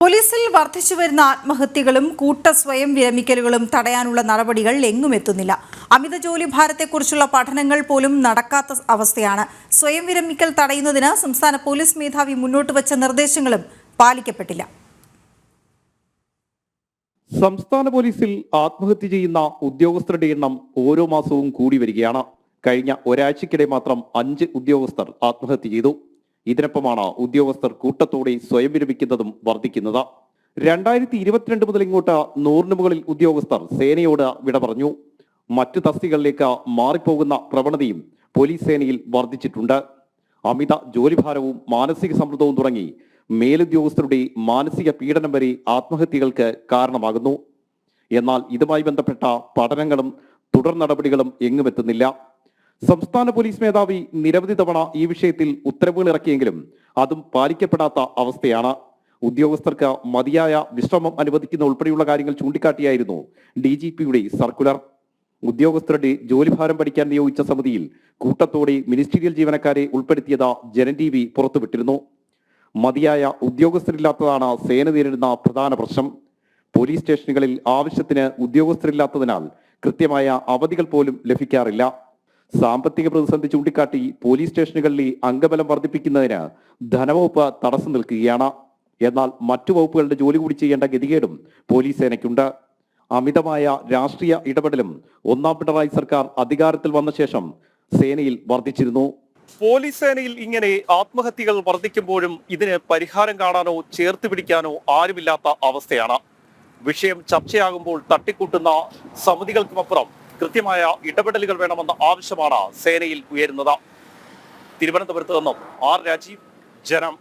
പോലീസിൽ വർദ്ധിച്ചു വരുന്ന ആത്മഹത്യകളും കൂട്ട സ്വയം വിരമിക്കലുകളും തടയാനുള്ള നടപടികൾ എങ്ങും എത്തുന്നില്ല. അമിത ജോലി ഭാരത്തെക്കുറിച്ചുള്ള പഠനങ്ങൾ പോലും നടക്കാത്ത അവസ്ഥയാണ്. സ്വയം വിരമിക്കൽ തടയുന്നതിന് സംസ്ഥാന പോലീസ് മേധാവി മുന്നോട്ട് വച്ച നിർദ്ദേശങ്ങളും പാലിക്കപ്പെട്ടില്ല. സംസ്ഥാന പോലീസിൽ ആത്മഹത്യ ചെയ്യുന്ന ഉദ്യോഗസ്ഥരുടെ എണ്ണം ഓരോ മാസവും കൂടി വരികയാണ്. കഴിഞ്ഞ ഒരാഴ്ചക്കിടെ മാത്രം അഞ്ച് ഉദ്യോഗസ്ഥർ ആത്മഹത്യ ചെയ്തു. ഇതിനൊപ്പമാണ് ഉദ്യോഗസ്ഥർ കൂട്ടത്തോടെ സ്വയം വിരമിക്കുന്നതും വർദ്ധിക്കുന്നത്. രണ്ടായിരത്തി ഇരുപത്തിരണ്ട് മുതൽ ഇങ്ങോട്ട് നൂറിന് മുകളിൽ ഉദ്യോഗസ്ഥർ സേനയോട് വിട പറഞ്ഞു. മറ്റു തസ്തികളിലേക്ക് മാറിപ്പോകുന്ന പ്രവണതയും പോലീസ് സേനയിൽ വർദ്ധിച്ചിട്ടുണ്ട്. അമിത ജോലിഭാരവും മാനസിക സമ്മർദ്ദവും തുടങ്ങി മേലുദ്യോഗസ്ഥരുടെ മാനസിക പീഡനം വരെ ആത്മഹത്യകൾക്ക് കാരണമാകുന്നു. എന്നാൽ ഇതുമായി ബന്ധപ്പെട്ട പഠനങ്ങളും തുടർ നടപടികളും എങ്ങുമെത്തുന്നില്ല. സംസ്ഥാന പോലീസ് മേധാവി നിരവധി തവണ ഈ വിഷയത്തിൽ ഉത്തരവുകൾ ഇറക്കിയെങ്കിലും അതും പാലിക്കപ്പെടാത്ത അവസ്ഥയാണ്. ഉദ്യോഗസ്ഥർക്ക് മതിയായ വിശ്രമം അനുവദിക്കുന്ന ഉൾപ്പെടെയുള്ള കാര്യങ്ങൾ ചൂണ്ടിക്കാട്ടിയായിരുന്നു ഡി ജി പിയുടെ സർക്കുലർ. ഉദ്യോഗസ്ഥരുടെ ജോലിഭാരം പഠിക്കാൻ നിയോഗിച്ച സമിതിയിൽ കൂട്ടത്തോടെ മിനിസ്റ്റീരിയൽ ജീവനക്കാരെ ഉൾപ്പെടുത്തിയത് ജനൻ ടി വി പുറത്തുവിട്ടിരുന്നു. മതിയായ ഉദ്യോഗസ്ഥരില്ലാത്തതാണ് സേന നേരിടുന്ന പ്രധാന പ്രശ്നം. പോലീസ് സ്റ്റേഷനുകളിൽ ആവശ്യത്തിന് ഉദ്യോഗസ്ഥരില്ലാത്തതിനാൽ കൃത്യമായ അവധികൾ പോലും ലഭിക്കാറില്ല. സാമ്പത്തിക പ്രതിസന്ധി ചൂണ്ടിക്കാട്ടി പോലീസ് സ്റ്റേഷനുകളിൽ അംഗബലം വർദ്ധിപ്പിക്കുന്നതിന് ധനവകുപ്പ് തടസ്സം നിൽക്കുകയാണ്. എന്നാൽ മറ്റു വകുപ്പുകളുടെ ജോലി കൂടി ചെയ്യേണ്ട ഗതികേടും പോലീസ് സേനയ്ക്കുണ്ട്. അമിതമായ രാഷ്ട്രീയ ഇടപെടലും ഒന്നാം പിണറായി സർക്കാർ അധികാരത്തിൽ വന്ന ശേഷം സേനയിൽ വർദ്ധിച്ചിരുന്നു. പോലീസ് സേനയിൽ ഇങ്ങനെ ആത്മഹത്യകൾ വർദ്ധിക്കുമ്പോഴും ഇതിന് പരിഹാരം കാണാനോ ചേർത്ത് പിടിക്കാനോ ആരുമില്ലാത്ത അവസ്ഥയാണ്. വിഷയം ചർച്ചയാകുമ്പോൾ തട്ടിക്കൂട്ടുന്ന സമിതികൾക്കുമപ്പുറം കൃത്യമായ ഇടപെടലുകൾ വേണമെന്ന ആവശ്യമാണ് സേനയിൽ ഉയരുന്നത്. തിരുവനന്തപുരത്ത് നിന്നും ആർ രാജീവ് ജനം